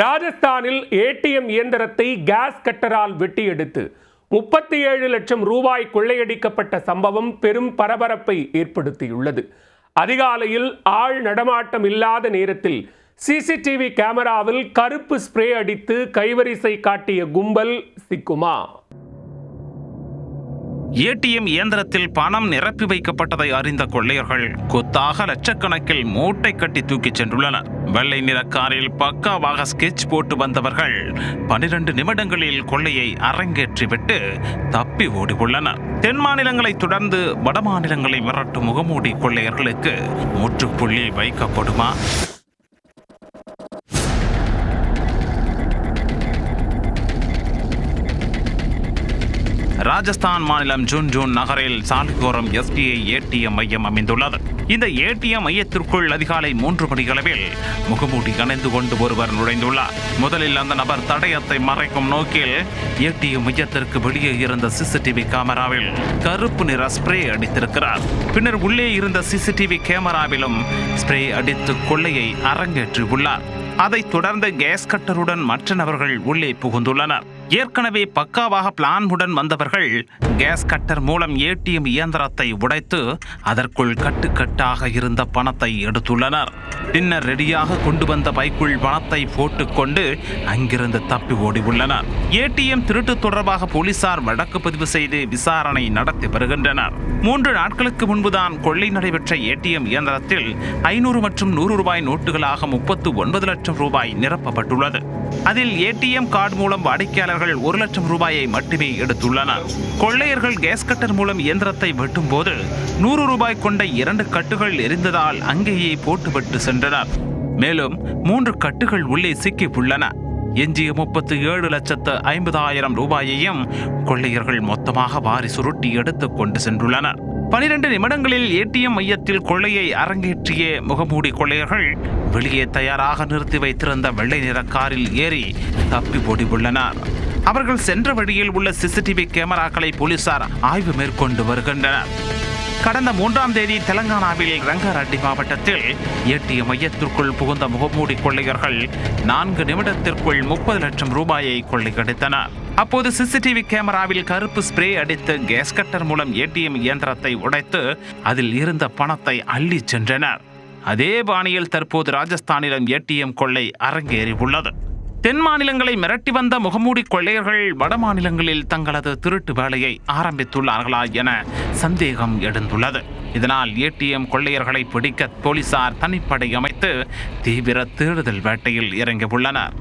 ராஜஸ்தானில் ஏடிஎம் இயந்திரத்தை கேஸ் கட்டரால் வெட்டி எடுத்து முப்பத்தி ஏழு லட்சம் ரூபாய் கொள்ளையடிக்கப்பட்ட சம்பவம் பெரும் பரபரப்பை ஏற்படுத்தியுள்ளது. அதிகாலையில் ஆள் நடமாட்டம் இல்லாத நேரத்தில் சிசிடிவி கேமராவில் கருப்பு ஸ்ப்ரே அடித்து கைவரிசை காட்டிய கும்பல் சிக்குமா? ஏடிஎம் இயந்திரத்தில் பணம் நிரப்பி வைக்கப்பட்டதை அறிந்த கொள்ளையர்கள் கொத்தாக லட்சக்கணக்கில் மூட்டை கட்டி தூக்கிச் சென்றுள்ளனர். வெள்ளை நிற காரில் பக்காவாக ஸ்கெட்ச் போட்டு வந்தவர்கள் பனிரெண்டு நிமிடங்களில் கொள்ளையை அரங்கேற்றிவிட்டு தப்பி ஓடி உள்ளனர் தென் மாநிலங்களை தொடர்ந்து வட மாநிலங்களை மிரட்டும் முகமூடி கொள்ளையர்களுக்கு முற்றுப்புள்ளி வைக்கப்படுமா? ராஜஸ்தான் மாநிலம் ஜூன் ஜூன் நகரில் சாலிகோரம் எஸ்பிஐ ஏடிஎம் மையம் அமைந்துள்ளது. இந்த ஏடிஎம் மையத்திற்குள் அதிகாலை மூன்று மணியளவில் முகமூடி அணைந்து கொண்டு ஒருவர் நுழைந்துள்ளார். முதலில் அந்த நபர் தடயத்தை மறைக்கும் நோக்கில் ஏடிஎம் மையத்திற்கு வெளியே இருந்த சிசிடிவி கேமராவில் கருப்பு நிற ஸ்ப்ரே அடித்திருக்கிறார். பின்னர் உள்ளே இருந்த சிசிடிவி கேமராவிலும் ஸ்ப்ரே அடித்து கொள்ளையை அரங்கேற்றியுள்ளார். அதைத் தொடர்ந்து கேஸ் கட்டருடன் மற்ற நபர்கள் உள்ளே புகுந்துள்ளனர். ஏற்கனவே பக்காவாக பிளான்முடன் வந்தவர்கள் கேஸ் கட்டர் மூலம் ஏடிஎம் இயந்திரத்தை உடைத்து அதற்குள் கட்டுக்கட்டாக இருந்த பணத்தை எடுத்துள்ளனர். பின்னர் ரெடியாக கொண்டு வந்த பைக்குள் பணத்தை போட்டுக்கொண்டு அங்கிருந்து தப்பி ஓடி உள்ளனர். ஏடிஎம் திருட்டு தொடர்பாக போலீசார் வழக்கு பதிவு செய்து விசாரணை நடத்தி வருகின்றனர். மூன்று நாட்களுக்கு முன்புதான் கொள்ளை நடைபெற்ற ஏடிஎம் இயந்திரத்தில் ஐநூறு மற்றும் நூறு ரூபாய் நோட்டுகளாக முப்பத்து ஒன்பது லட்சம் ரூபாய் நிரப்பப்பட்டுள்ளது. அதில் ஏடிஎம் கார்டு மூலம் கொள்ளையர்கள் ஒரு லட்சம் ரூபாயை மட்டுமே எடுத்துள்ளனர். கொள்ளையர்கள் கேஸ் கட்டர் மூலம் இயந்திரத்தை வெட்டும் போது நூறு ரூபாய் கொண்ட இரண்டு கட்டுகள் எரிந்ததால் அங்கேயே போட்டுவிட்டு சென்றனர். மேலும் மூன்று கட்டுகள் உள்ளே சிக்கி உள்ளன எஞ்சிய முப்பத்து ஏழு லட்சத்து ஐம்பதாயிரம் ரூபாயையும் கொள்ளையர்கள் மொத்தமாக வாரி சுருட்டி எடுத்து கொண்டு சென்றுள்ளனர். பனிரெண்டு நிமிடங்களில் ஏடிஎம் மையத்தில் கொள்ளையை அரங்கேற்றிய முகமூடி கொள்ளையர்கள் வெளியே தயாராக நிறுத்தி வைத்திருந்த வெள்ளை நிற காரில் ஏறி தப்பி ஓடி உள்ளனர் அவர்கள் சென்ற வழியில் உள்ள சிசிடிவி கேமராக்களை போலீசார் ஆய்வு மேற்கொண்டு வருகின்றனர். கடந்த மூன்றாம் தேதி தெலங்கானாவில் ரங்காரெட்டி மாவட்டத்தில் ஏடிஎம் மையத்திற்குள் புகுந்த முகமூடி கொள்ளையர்கள் நான்கு நிமிடத்திற்குள் முப்பது லட்சம் ரூபாயை கொள்ளையடித்தனர். அப்போது சிசிடிவி கேமராவில் கருப்பு ஸ்ப்ரே அடித்து கேஸ் கட்டர் மூலம் ஏடிஎம் இயந்திரத்தை உடைத்து அதில் இருந்த பணத்தை அள்ளி சென்றனர். அதே பாணியில் தற்போது ராஜஸ்தானிலும் ஏடிஎம் கொள்ளை அரங்கேறி உள்ளது தென் மாநிலங்களை மிரட்டி வந்த முகமூடி கொள்ளையர்கள் வட மாநிலங்களில் தங்களது திருட்டு வேலையை ஆரம்பித்துள்ளார்களா என சந்தேகம் எழுந்துள்ளது. இதனால் ஏடிஎம் கொள்ளையர்களை பிடிக்க போலீசார் தனிப்படை அமைத்து தீவிர தேடுதல் வேட்டையில் இறங்கியுள்ளனர்.